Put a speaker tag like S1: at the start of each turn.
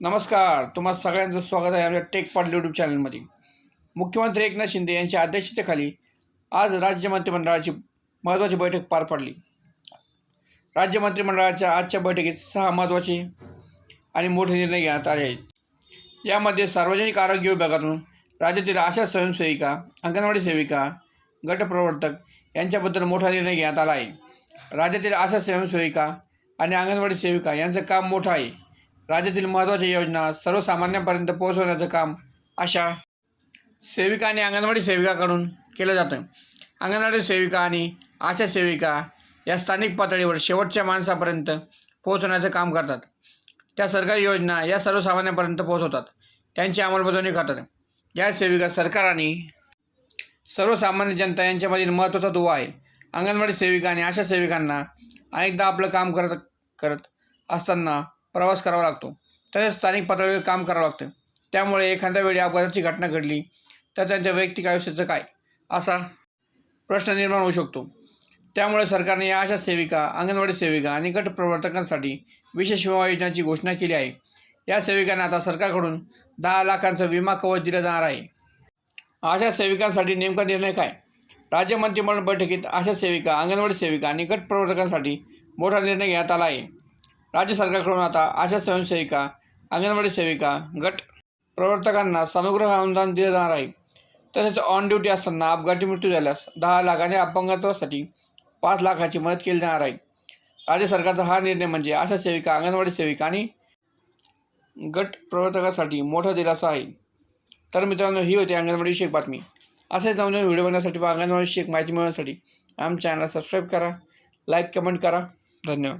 S1: नमस्कार तुम्हा सगळ्यांचं स्वागत आहे आमच्या टेक पॉट यूट्यूब चॅनलमध्ये मुख्यमंत्री एकनाथ शिंदे यांच्या अध्यक्षतेखाली आज राज्य मंत्रिमंडळाची महत्त्वाची बैठक पार पडली. राज्य मंत्रिमंडळाच्या आजच्या बैठकीत सहा महत्त्वाचे आणि मोठे निर्णय घेण्यात आले आहेत. यामध्ये सार्वजनिक आरोग्य विभागातून राज्यातील आशा स्वयंसेविका अंगणवाडी सेविका गटप्रवर्तक यांच्याबद्दल मोठा निर्णय घेण्यात आला आहे. राज्यातील आशा स्वयंसेविका आणि अंगणवाडी सेविका यांचं काम मोठं आहे. राज्यातील महत्त्वाच्या योजना सर्वसामान्यांपर्यंत पोहोचवण्याचं काम अशा सेविका आणि अंगणवाडी सेविकाकडून केलं जातं अंगणवाडी सेविका आणि आशा सेविका या स्थानिक पातळीवर शेवटच्या माणसापर्यंत पोहोचवण्याचं काम करतात. त्या सरकारी योजना या सर्वसामान्यांपर्यंत पोहोचवतात. त्यांची अंमलबजावणी करतात. या सेविका सरकार आणि सर्वसामान्य जनता यांच्यामधील महत्त्वाचा दुवा आहे. अंगणवाडी सेविका आणि आशा सेविकांना अनेकदा आपलं काम करत करत असताना प्रवास करावा लागतो. तसेच स्थानिक पातळीवर काम करावं लागतं. त्यामुळे एखाद्या वेळी अपघाताची घटना घडली तर त्यांच्या वैयक्तिक आयुष्याचं काय? असा प्रश्न निर्माण होऊ शकतो. त्यामुळे सरकारने या अशा सेविका अंगणवाडी सेविका आणि गट प्रवर्तकांसाठी विशेष विमा योजनाची घोषणा केली आहे. या सेविकांना आता सरकारकडून दहा लाखांचा विमा कवच दिलं जाणार आहे. आशा सेविकांसाठी नेमका निर्णय काय? राज्य मंत्रिमंडळ बैठकीत आशा सेविका अंगणवाडी सेविका आणि गट प्रवर्तकांसाठी मोठा निर्णय घेण्यात आला आहे. राज्य सरकारकडून आता आशा स्वयंसेविका अंगणवाडी सेविका गट प्रवर्तकांना समग्र अनुदान दिलं जाणार आहे. तसेच ऑन ड्युटी असताना अपघाती मृत्यू झाल्यास दहा लाखाने अपंगत्वासाठी पाच लाखाची मदत केली जाणार आहे. राज्य सरकारचा हा निर्णय म्हणजे आशा सेविका अंगणवाडी सेविका आणि गट प्रवर्तकासाठी मोठा दिलासा आहे. तर मित्रांनो ही होती अंगणवाडीविषयक बातमी. असेच नवनवीन व्हिडिओ बनवण्यासाठी व अंगणवाडीविषयक माहिती मिळवण्यासाठी आमच्या चॅनलला सबस्क्राईब करा लाईक कमेंट करा. धन्यवाद.